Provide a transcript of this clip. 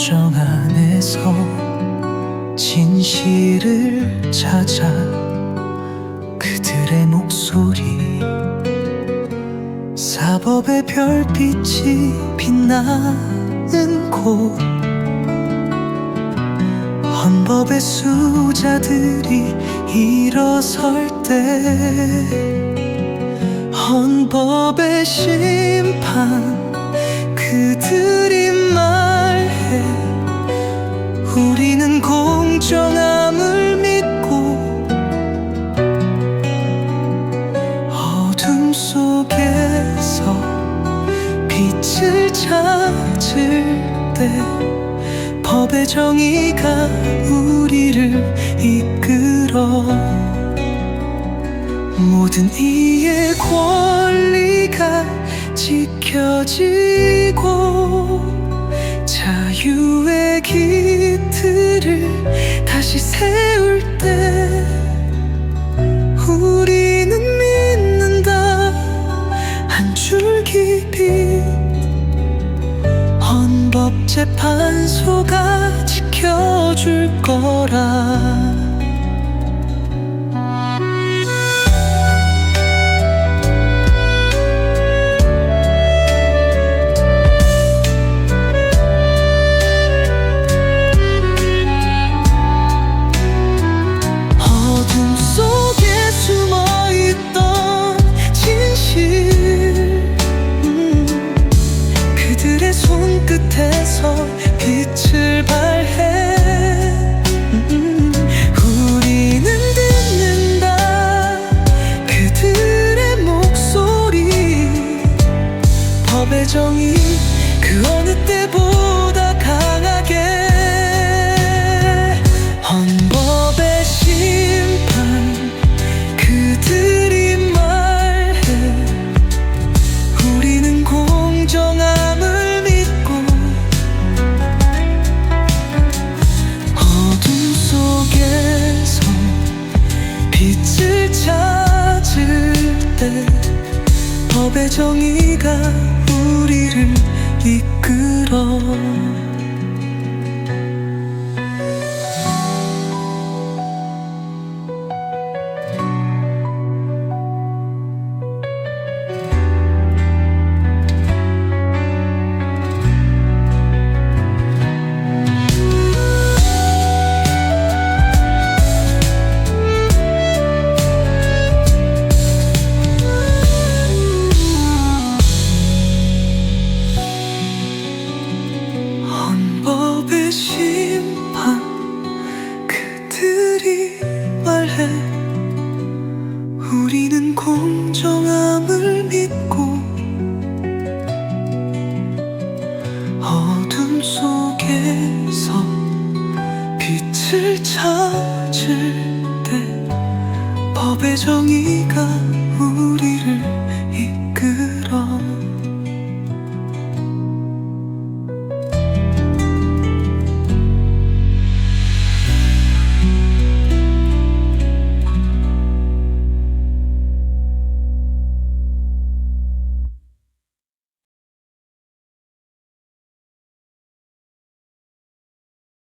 공정 안에서 진실을 찾아 그들의 목소리. 사법의 별빛이 빛나는 곳. 헌법의 수자들이 일어설 때 헌법의 심판 그들 때 법의 정의가 우리를 이끌어 모든 이의 권리가 지켜지고 자유의 기틀을 다시 세 법재판소가 지켜줄 거라 정의 그 어느 때보다 강하게 헌법의 심판 그들이 말해 우리는 공정함을 믿고 어둠 속에서 빛을 찾을 때 법의 정의 서 빛을 찾을 때 법의 정의가 우리